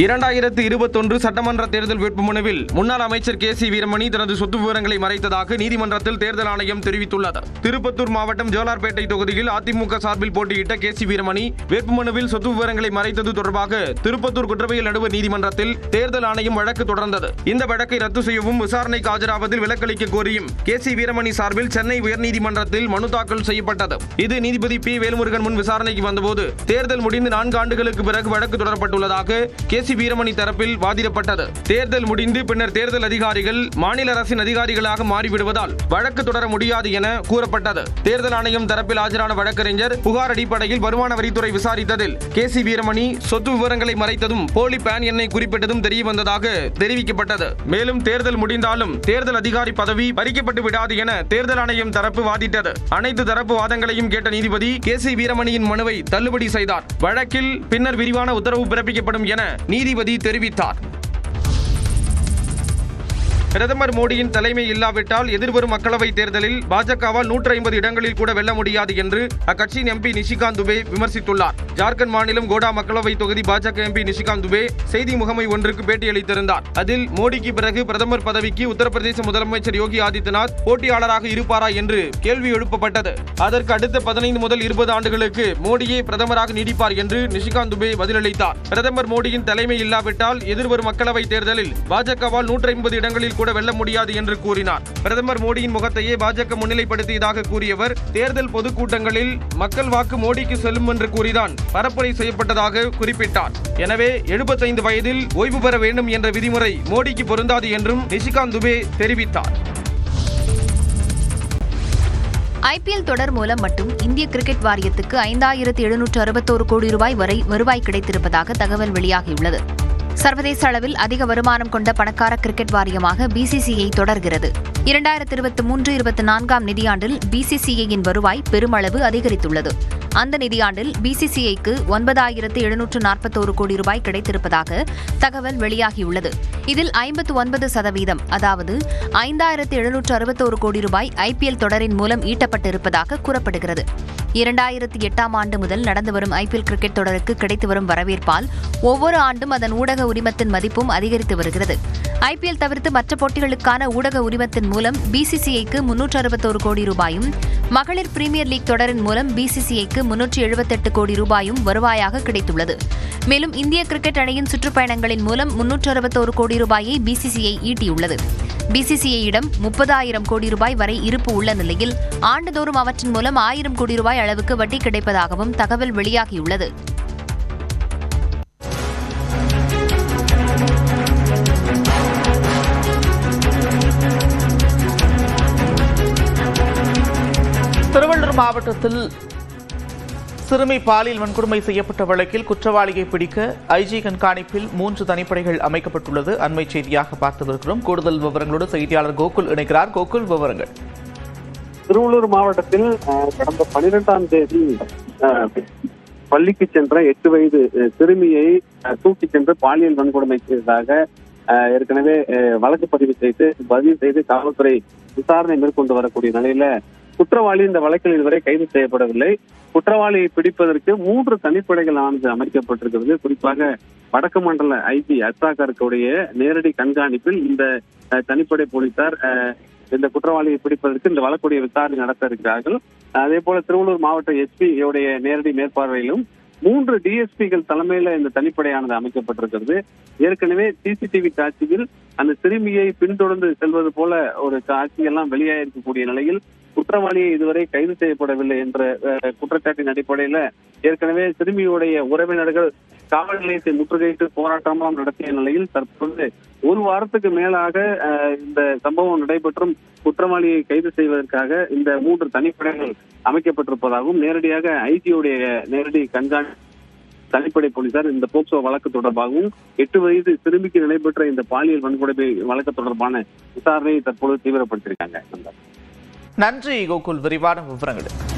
இரண்டாயிரத்து இருபத்தொன்று சட்டமன்ற தேர்தல் வேட்புமனுவில் முன்னாள் அமைச்சர் கே சி வீரமணி தனது சொத்து விவரங்களை மறைத்ததாக நீதிமன்றத்தில் தேர்தல் ஆணையம் தெரிவித்துள்ளது. திருப்பத்தூர் மாவட்டம் ஜோலார்பேட்டை தொகுதியில் அதிமுக சார்பில் போட்டியிட்ட கே சி வீரமணி வேட்புமனுவில் சொத்து விவரங்களை மறைத்தது தொடர்பாக திருப்பத்தூர் குற்றவியல் நடுவர் நீதிமன்றத்தில் தேர்தல் ஆணையம் வழக்கு தொடர்ந்தது. இந்த வழக்கை ரத்து செய்யவும் விசாரணைக்கு ஆஜராவதில் விலக்களிக்க கோரியும் கே சி வீரமணி சார்பில் சென்னை உயர்நீதிமன்றத்தில் மனு தாக்கல் செய்யப்பட்டது. இது நீதிபதி பி வேல்முருகன் முன் விசாரணைக்கு வந்தபோது தேர்தல் முடிந்து நான்கு ஆண்டுகளுக்கு பிறகு வழக்கு தொடரப்பட்டுள்ளதாக கே சி வீரமணி தரப்பில் வாதிடப்பட்டது. தேர்தல் முடிந்து பின்னர் தேர்தல் அதிகாரிகள் மாநில அரசின் அதிகாரிகளாக மாறிவிடுவதால் வழக்கு தொடர முடியாது என கூறப்பட்டது. தேர்தல் ஆணையம் தரப்பில் ஆஜரான வழக்கறிஞர் புகார் அடிப்படையில் வருமான வரித்துறை விசாரித்ததில் கே சி வீரமணி சொத்து விவரங்களை மறைத்ததும் போலி பேன் எண்ணை குறிப்பிட்டதும் தெரிய வந்ததாக தெரிவிக்கப்பட்டது. மேலும் தேர்தல் முடிந்தாலும் தேர்தல் அதிகாரி பதவி பறிக்கப்பட்டு விடாது என தேர்தல் ஆணையம் தரப்பு வாதிட்டது. அனைத்து தரப்பு வாதங்களையும் கேட்ட நீதிபதி கே சி வீரமணியின் மனுவை தள்ளுபடி செய்தார். வழக்கில் பின்னர் விரிவான உத்தரவு பிறப்பிக்கப்படும் என நீதிபதி தெரிவித்தார். பிரதமர் மோடியின் தலைமை இல்லாவிட்டால் எதிர்வரும் மக்களவைத் தேர்தலில் பாஜகவால் நூற்றி ஐம்பது இடங்களில் கூட வெல்ல முடியாது என்று அக்கட்சியின் எம்பி நிஷிகாந்த் துபே விமர்சித்துள்ளார். ஜார்க்கண்ட் மாநிலம் கோடா மக்களவை தொகுதி பாஜக எம்பி நிஷிகாந்த் துபே செய்தி முகமை ஒன்றுக்கு பேட்டியளித்திருந்தார். அதில் மோடிக்கு பிறகு பிரதமர் பதவிக்கு உத்தரப்பிரதேச முதலமைச்சர் யோகி ஆதித்யநாத் போட்டியாளராக இருப்பாரா என்று கேள்வி எழுப்பப்பட்டது. அதற்கு அடுத்த பதினைந்து முதல் இருபது ஆண்டுகளுக்கு மோடியே பிரதமராக நீடிப்பார் என்று நிஷிகாந்த் துபே பதிலளித்தார். பிரதமர் மோடியின் தலைமை இல்லாவிட்டால் எதிர்வரும் மக்களவைத் தேர்தலில் பாஜகவால் நூற்றி ஐம்பது இடங்களில் கூட வெல்ல முடியாது என்று கூறினார். பிரதமர் மோடியின் முகத்தையே பாஜக முன்னிலைப்படுத்தியதாக கூறியவர் தேர்தல் பொதுக்கூட்டங்களில் மக்கள் வாக்கு மோடிக்கு செல்லும் என்று கூறிதான் பரப்புரை செய்யப்பட்டதாக குறிப்பிட்டார். எனவே எழுபத்தைந்து வயதில் ஓய்வு பெற வேண்டும் என்ற விதிமுறை மோடிக்கு பொருந்தாது என்றும் நிஷிகாந்த் துபே தெரிவித்தார். ஐபிஎல் தொடர் மூலம் மட்டும் இந்திய கிரிக்கெட் வாரியத்துக்கு ஐந்தாயிரத்து எழுநூற்று அறுபத்தோரு கோடி ரூபாய் வரை வருவாய் கிடைத்திருப்பதாக தகவல் வெளியாகியுள்ளது. சர்வதேச அளவில் அதிக வருமானம் கொண்ட பணக்கார கிரிக்கெட் வாரியமாக பிசிசிஐ தொடர்கிறது. இரண்டாயிரத்தி இருபத்தி மூன்று இருபத்தி நான்காம் நிதியாண்டில் பிசிசிஐயின் வருவாய் பெருமளவு அதிகரித்துள்ளது. அந்த நிதியாண்டில் பிசிசிஐக்கு ஒன்பதாயிரத்து எழுநூற்று நாற்பத்தோரு கோடி ரூபாய் கிடைத்திருப்பதாக தகவல் வெளியாகியுள்ளது. இதில் ஐம்பத்து ஒன்பது சதவீதம் அதாவது ஐந்தாயிரத்து எழுநூற்று அறுபத்தோரு கோடி ரூபாய் ஐபிஎல் தொடரின் மூலம் ஈட்டப்பட்டிருப்பதாக கூறப்படுகிறது. இரண்டாயிரத்தி எட்டாம் ஆண்டு முதல் நடந்து வரும் ஐபிஎல் கிரிக்கெட் தொடருக்கு கிடைத்து வரும் வரவேற்பால் ஒவ்வொரு ஆண்டும் அதன் ஊடக உரிமத்தின் மதிப்பும் அதிகரித்து வருகிறது. ஐபிஎல் தவிர்த்து மற்ற போட்டிகளுக்கான ஊடக உரிமத்தின் மூலம் பிசிசிஐக்கு முன்னூற்று அறுபத்தோரு கோடி ரூபாயும் மகளிர் பிரீமியர் லீக் தொடரின் மூலம் பிசிசிஐக்கு முன்னூற்றி எழுபத்தெட்டு கோடி ரூபாயும் வருவாயாக கிடைத்துள்ளது. மேலும் இந்திய கிரிக்கெட் அணியின் சுற்றுப்பயணங்களின் மூலம் முன்னூற்று அறுபத்தோரு கோடி ரூபாயை பிசிசிஐ ஈட்டியுள்ளது. பிசிசிஐயிடம் முப்பதாயிரம் கோடி ரூபாய் வரை இருப்பு உள்ள நிலையில் ஆண்டுதோறும் அவற்றின் மூலம் ஆயிரம் கோடி ரூபாய் அளவுக்கு வட்டி கிடைப்பதாகவும் தகவல் வெளியாகியுள்ளது. மாவட்டத்தில் சிறுமி பாலியல் வன்கொடுமை செய்யப்பட்ட வழக்கில் குற்றவாளியை பிடிக்க ஐஜி கண்காணிப்பில் மூன்று தனிப்படைகள் அமைக்கப்பட்டுள்ளது. அண்மை செய்தியாக பார்த்து வருகிறோம் கூடுதல் விவரங்களோடு செய்தியாளர் கோகுல் இணைக்கிறார் கோகுல் விவரங்கள். திருவள்ளூர் மாவட்டத்தில் அஹ், கடந்த பனிரெண்டாம் தேதி அஹ், பள்ளிக்கு சென்ற எட்டு வயது சிறுமியை அஹ், சென்று பாலியல் வன்கொடுமை செய்ததாக ஏற்கனவே அஹ், வழக்கு பதிவு செய்து பதிவு செய்து காவல்துறை விசாரணை மேற்கொண்டு வரக்கூடிய நிலையில குற்றவாளி இந்த வழக்கில் இதுவரை கைது செய்யப்படவில்லை. குற்றவாளியை பிடிப்பதற்கு மூன்று தனிப்படைகள் ஆனது அமைக்கப்பட்டிருக்கிறது. குறிப்பாக வடக்கு மண்டல ஐஜி அத்தாக்கருக்குடைய நேரடி கண்காணிப்பில் இந்த தனிப்படை போலீசார் இந்த குற்றவாளியை பிடிப்பதற்கு இந்த வழக்குடைய விசாரணை நடத்த இருக்கிறார்கள். அதே போல திருவள்ளூர் மாவட்ட எஸ்பி உடைய நேரடி மேற்பார்வையிலும் மூன்று டிஎஸ்பிகள் தலைமையில இந்த தனிப்படையானது அமைக்கப்பட்டிருக்கிறது. ஏற்கனவே சிசிடிவி காட்சியில் அந்த சிறுமியை பின்தொடர்ந்து செல்வது போல ஒரு காட்சியெல்லாம் வெளியாயிருக்கக்கூடிய நிலையில் குற்றவாளியை இதுவரை கைது செய்யப்படவில்லை என்ற குற்றச்சாட்டின் அடிப்படையில ஏற்கனவே சிறுமியுடைய உறவினர்கள் காவல் நிலையத்தை முற்றுகையிட்டு போராட்டமெல்லாம் நடத்திய நிலையில் தற்போது ஒரு வாரத்துக்கு மேலாக இந்த சம்பவம் நடைபெற்றும் குற்றவாளியை கைது செய்வதற்காக இந்த மூன்று தனிப்படைகள் அமைக்கப்பட்டிருப்பதாகவும் நேரடியாக ஐஜியுடைய நேரடி கண்காணி தனிப்படை போலீசார் இந்த போக்சோ வழக்கு தொடர்பாகவும் எட்டு வயது சிறுமிக்கு நடைபெற்ற இந்த பாலியல் வன்கொடுமை வழக்கு தொடர்பான விசாரணையை தற்போது தீவிரப்படுத்தியிருக்காங்க. நன்றி கோகுல் விரிவான விவரங்களுக்கு